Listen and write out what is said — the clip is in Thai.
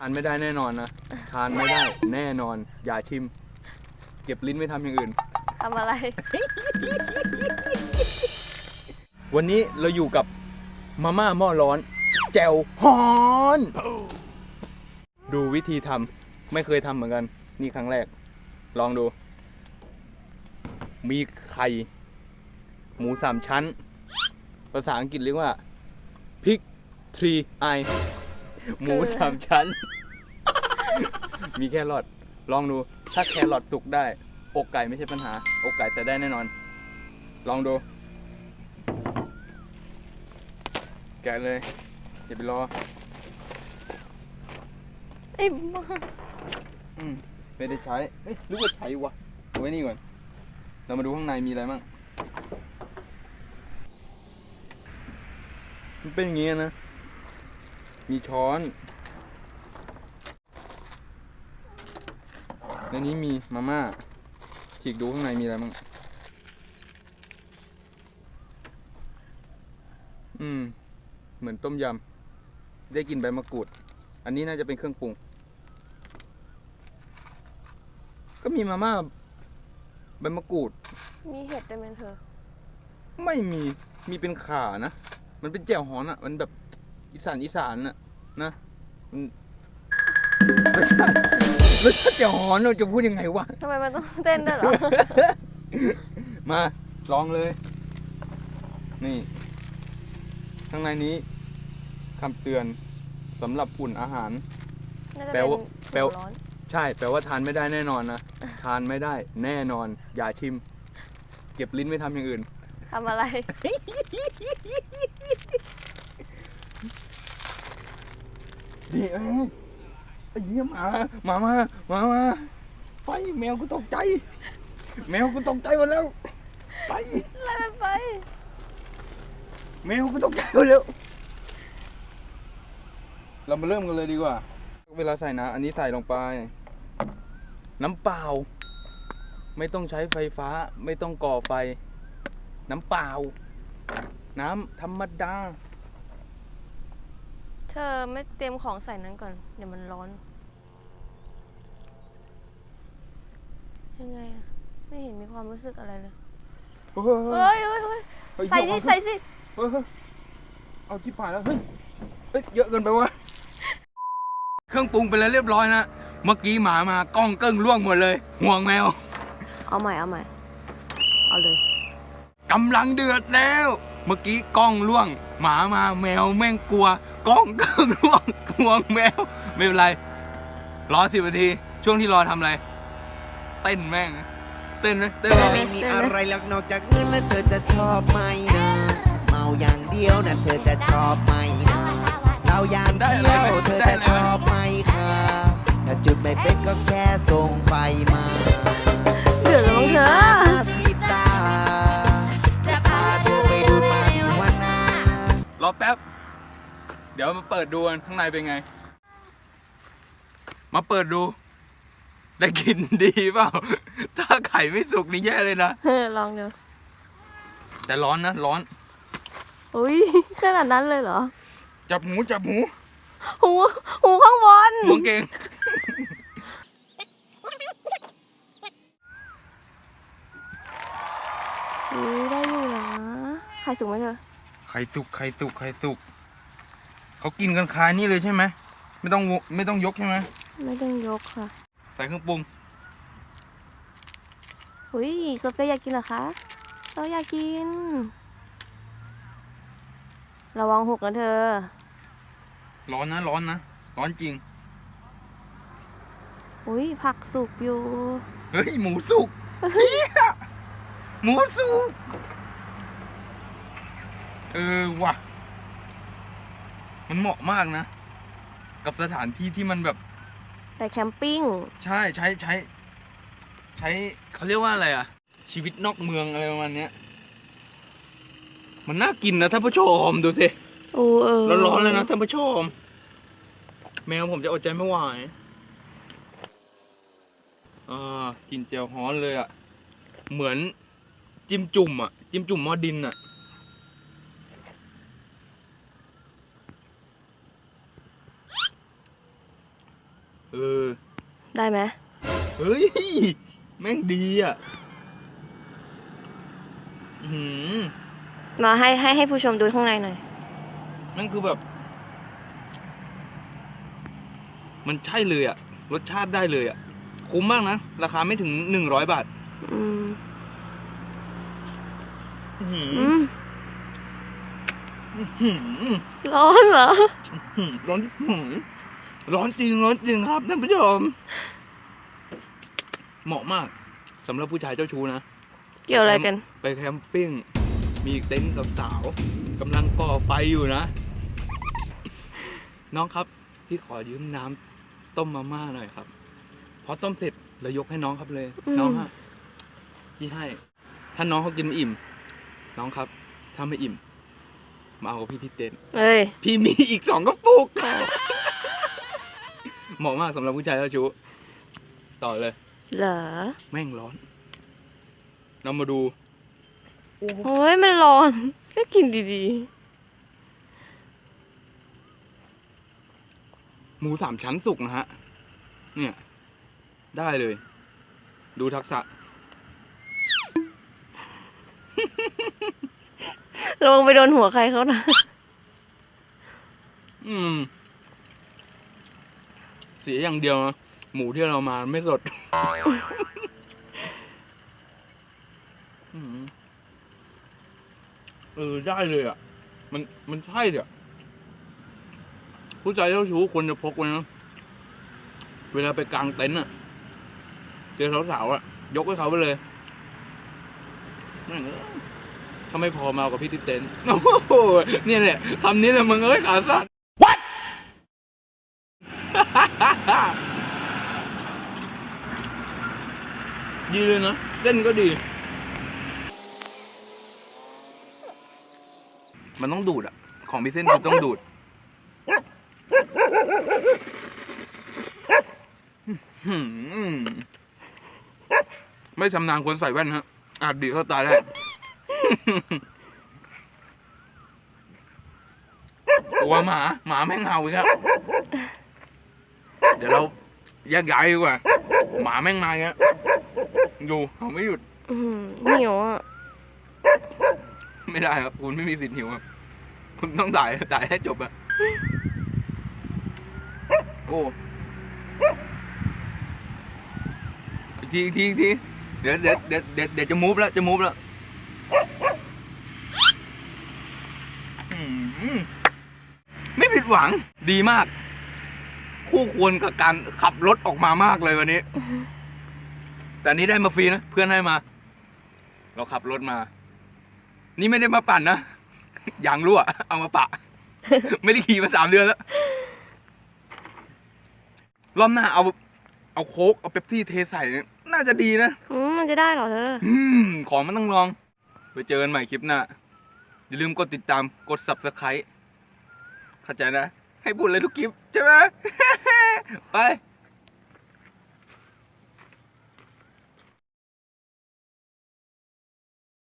ทานไม่ได้แน่นอนนะ ทานไม่ได้แน่นอน อย่าชิม เก็บลิ้นไม่ทำอย่างอื่น ทำอะไร วันนี้เราอยู่กับมาม่าหม้อร้อน แจ่วฮอน ดูวิธีทำไม่เคยทำเหมือนกัน นี่ครั้งแรก ลองดู มีไข่ หมูสามชั้น ภาษาอังกฤษเรียกว่าพ i กทรีไอ หมูสามชั้น มีแครอทลองดู ถ้าแครอทสุกได้ อกไก่ไม่ใช่ปัญหา อกไก่ใส่ได้แน่นอน ลองดู แกะเลยอย่าไปรอไอ้บ้าอืมไม่ได้ใช้เอ้ยหรือว่าใช้วะเอาไว้นี่ก่อน เรามาดูข้างในมีอะไรบ้างมันเป็นอย่างงี้นะ มีช้อน ในนี้มีมาม่าฉีกดูข้างในมีอะไรบ้าง อืม เหมือนต้มยำ ได้กลินใบมะกรูด อันนี้น่าจะเป็นเครื่องปรุง ก็มีมาม่าใบมะกรูด มีเห็ดด้วยไหมเธอ ไม่มี มีเป็นข่านะ มันเป็นแจ่วฮอนอะมันแบบอีสานอีสานอะ นะมันรสชาติรสชาติแจ่วฮอนเราจะพูดยังไงวะ ทำไมมันต้องเต้นด้วยเหรอ มาลองเลย นี่ ข้างในนี้คำเตือนสำหรับอุ่นอาหาร น่าจะแปลว่าเป็นแปลว่า ร้อน ใช่ แปลว่าทานไม่ได้แน่นอนนะ ทานไม่ได้แน่นอน อย่าชิม เก็บลิ้นไม่ทำอย่างอื่น ทำอะไร ดีเอ้ยไอ้เหี้ยหมาหมามาหมามาไปแมวกูตกใจ แมวกูตกใจหมดแล้ว ไป ไล่มันไป แมวกูตกใจหมดแล้ว เรามาเริ่มกันเลยดีกว่า เวลาใส่นะอันนี้ใส่ลงไป น้ำเปล่า ไม่ต้องใช้ไฟฟ้า ไม่ต้องก่อไฟ น้ำเปล่า น้ำธรรมดา ธอไม่เตรียมของใส่นั้นก่อน เดี๋ยวมันร้อน ยังไงอะไม่เห็นมีความรู้สึกอะไรเลยเฮ้ยเฮ้ยเฮ้ยเฮ้ยเฮ้ยใส่เยสิอะใส่สิเฮ้ยเฮ้ยเอาที่ผ่านแล้วเฮ้ยเฮ้ยเยอะเกินไปวะเครื่องปรุงไปแล้วเรียบร้อยนะเมื่อกี้หมามากล้องเกิ้งล่วงหมดเลย ห่วงแมวเอาใหม่เอาใหม่ เอาเลยกำลังเดือดแล้ว เมื่อกี้กล้องล่วง หมามาแมวแม่งกลัว กล้องกิ้งล่วงห่วงแมว ไม่เป็นไรรอสิบนาที ช่วงที่รอทำอะไร เต้นแม่ง เต้นไหมเต้นรอไม่มีอะไรหรอกนอกจากเงินแล้วเธอจะชอบไหมนะเมาอย่างเดียวนะเธอจะชอบไหมนะเราอย่างเดียวเธอจะชอบไหมคะถ้าจุดไม่เป็นก็แค่ เดี๋ยวมาเปิดดูกันข้างในเป็นไง มาเปิดดู ได้กินดีเปล่า ถ้าไข่ไม่สุกนี่แย่เลยนะ เออลองดูแต่ร้อนนะ ร้อน อุ้ยขนาดนั้นเลยเหรอ จับหูจับหูหูหูข้างบนหมวงเก่ง อุ้ยได้อยู่นะไข่สุกไหมเธอ ไข่สุกไข่สุกไข่สุก เขากินกันคานี่เลยใช่ไหมไม่ต้องวไม่ต้องยกใช่ไหมไม่ต้องยกค่ะ ใส่เครื่องปรุงอุ้ยโซเฟียอยากกินเหรอคะเราอยากกิน ระวังหกนะเธอ ร้อนนะร้อนนะร้อนจริง อุ้ยผักสุกอยู่ เฮ้ยหมูสุกเหี้ยหมูสุก เออว่ะ มันเหมาะมากนะ กับสถานที่ที่มันแบบ แต่แคมปิ้ง ใช่ใช้ใช้ ใช้เขาเรียกว่าอะไรอะชีวิตนอกเมืองอะไรประมาณเนี้ย มันน่ากินนะท่านผู้ชมดูสิโอ้เออร้อนๆเลยนะท่านผู้ชม แมวผมจะอดใจไม่ไหวอ่ากินเจียวฮ้อนเลยอะเหมือนจิ้มจุ่มอะจิ้มจุ่มหม้อดินอะ เออ ได้ไหมเฮ้ย แม่งดีอะอื้อหือมาให้ให้ให้ผู้ชมดูข้างในหน่อยนั่นคือแบบ มันใช่เลยอะ รสชาติได้เลยอะ คุ้มมากนะ ราคาไม่ถึงหนึ่งร้อยบาท อืมอื้อหืออืมอื้อหือร้อนเหรอ หืมร้อนหืม ร้อนจริงร้อนจริงครับท่านผู้ชม เหมาะมากสำหรับผู้ชายเจ้าชู้นะ เกี่ยวอะไรกัน ไปแคมปิ้ง มีเต็นท์กับสาวกำลังก่อไฟอยู่นะ น้องครับพี่ขอยืมน้ำต้มมาม่าหน่อยครับพอต้มเสร็จเรายกให้น้องครับเลยอืมน้องฮะพี่ให้ ถ้าน้องเขากินไม่อิ่ม น้องครับถ้าไม่อิ่ม มาเอากับพี่ที่เต็นท์เอ้ย พี่มีอีกสองกระปุก เหมาะมากสำหรับผู้ชายเจ้าชู้ต่อเลย เหรอแม่งร้อนเรามาดูโอ้ยมันร้อน ก็กินดีหมูสามชั้นสุกนะฮะ เนี่ย ได้เลย ดูทักษะๆระวังไปโดนหัวใครเขานะ อืม เสียอย่างเดียวนะหมูที่เรามาไม่สดอืมเออได้เลยอะ มันมันใช่เดี๋ยผู้ชายเจ้าชู้ควรจะพกไว้นะเวลาไปกางเต็นท์อะ เจอสาวๆอะ ยกให้เขาไปเลยแม่งเอ้ยถ้าไม่พอมาเอากับพี่ที่เต็นท์โอ้โหเนี่ยแหละคำนี้แหละมึงเอ้ยขาสั้ ดีเลยนะเต้นก็ดี มันต้องดูดอะของพี่เส้นคือต้องดูด ไม่ชำนาญคนใส่แว่นฮะ อาจดีเข้าตาได้ตัวหมา หมาแม่งเห่าอีกครับ เดี๋ยวเราแยกย้ายดีกว่า หมาแม่งมาอีกแล้วดูเขาไม่หยุดอืมเหนียวอะไม่ได้ครับคุณไม่มีสิทธิ์หิวครับคุณต้องถ่ายถ่ายให้จบอะโอ้อีกทีอีกทีอีกทีเดี๋ยวเดี๋ยวเดี๋ยวเดี๋ยวเดี๋ยวจะมูฟแล้วจะมูฟแล้วอืมไม่ผิดหวังดีมาก คู่ควรกับการขับรถออกมามากเลยวันนี้ แต่อันนี้ได้มาฟรีนะ เพื่อนให้มา เราขับรถมา นี่ไม่ได้มาปั่นนะยางรั่ว เอามาปะ ไม่ได้ขี่มาสามเดือนแล้ว รอบหน้าเอา เอาโค้กเอาเป๊ปซี่เทใส่เนี่ยน่าจะดีนะอืมมันจะได้เหรอเธออืมของมันต้องลอง ไปเจอกันใหม่คลิปหน้า อย่าลืมกดติดตามกด subscribe เข้าใจนะ ให้บุญเลยทุกคลิปใช่ไหม ไป